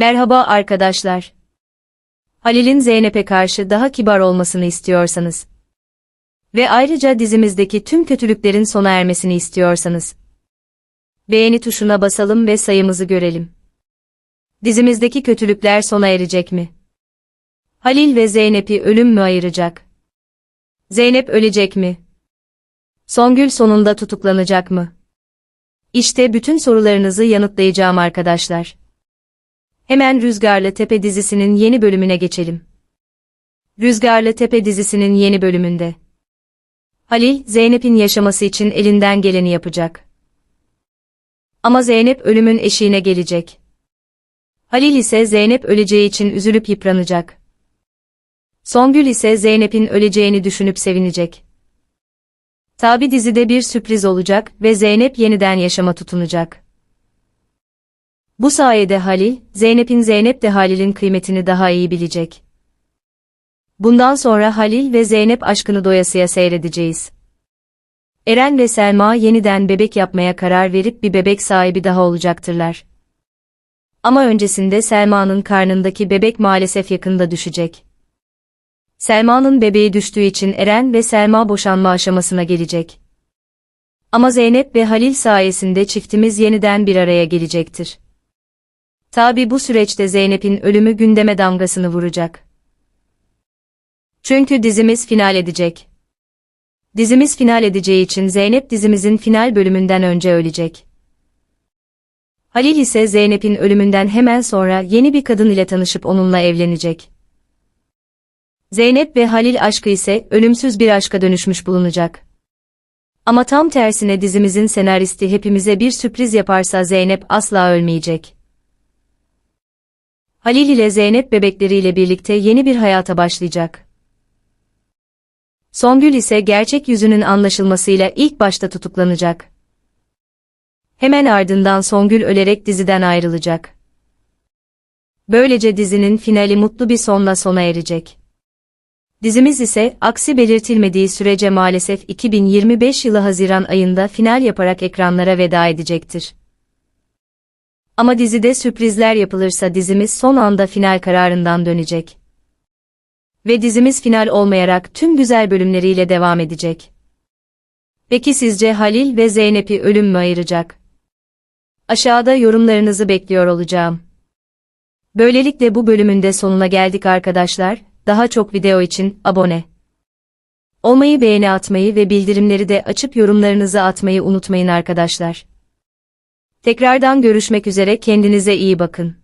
Merhaba arkadaşlar. Halil'in Zeynep'e karşı daha kibar olmasını istiyorsanız ve ayrıca dizimizdeki tüm kötülüklerin sona ermesini istiyorsanız beğeni tuşuna basalım ve sayımızı görelim. Dizimizdeki kötülükler sona erecek mi? Halil ve Zeynep'i ölüm mü ayıracak? Zeynep ölecek mi? Songül sonunda tutuklanacak mı? İşte bütün sorularınızı yanıtlayacağım arkadaşlar. Hemen Rüzgarlı Tepe dizisinin yeni bölümüne geçelim. Rüzgarlı Tepe dizisinin yeni bölümünde. Halil, Zeynep'in yaşaması için elinden geleni yapacak. Ama Zeynep ölümün eşiğine gelecek. Halil ise Zeynep öleceği için üzülüp yıpranacak. Songül ise Zeynep'in öleceğini düşünüp sevinecek. Tabi dizide bir sürpriz olacak ve Zeynep yeniden yaşama tutunacak. Bu sayede Halil, Zeynep'in Zeynep de Halil'in kıymetini daha iyi bilecek. Bundan sonra Halil ve Zeynep aşkını doyasıya seyredeceğiz. Eren ve Selma yeniden bebek yapmaya karar verip bir bebek sahibi daha olacaktırlar. Ama öncesinde Selma'nın karnındaki bebek maalesef yakında düşecek. Selma'nın bebeği düştüğü için Eren ve Selma boşanma aşamasına gelecek. Ama Zeynep ve Halil sayesinde çiftimiz yeniden bir araya gelecektir. Tabi bu süreçte Zeynep'in ölümü gündeme damgasını vuracak. Çünkü dizimiz final edecek. Dizimiz final edeceği için Zeynep dizimizin final bölümünden önce ölecek. Halil ise Zeynep'in ölümünden hemen sonra yeni bir kadın ile tanışıp onunla evlenecek. Zeynep ve Halil aşkı ise ölümsüz bir aşka dönüşmüş bulunacak. Ama tam tersine dizimizin senaristi hepimize bir sürpriz yaparsa Zeynep asla ölmeyecek. Halil ile Zeynep bebekleriyle birlikte yeni bir hayata başlayacak. Songül ise gerçek yüzünün anlaşılmasıyla ilk başta tutuklanacak. Hemen ardından Songül ölerek diziden ayrılacak. Böylece dizinin finali mutlu bir sonla sona erecek. Dizimiz ise aksi belirtilmediği sürece maalesef 2025 yılı Haziran ayında final yaparak ekranlara veda edecektir. Ama dizide sürprizler yapılırsa dizimiz son anda final kararından dönecek. Ve dizimiz final olmayarak tüm güzel bölümleriyle devam edecek. Peki sizce Halil ve Zeynep'i ölüm mü ayıracak? Aşağıda yorumlarınızı bekliyor olacağım. Böylelikle bu bölümün de sonuna geldik arkadaşlar. Daha çok video için abone olmayı, beğeni atmayı ve bildirimleri de açıp yorumlarınızı atmayı unutmayın arkadaşlar. Tekrardan görüşmek üzere kendinize iyi bakın.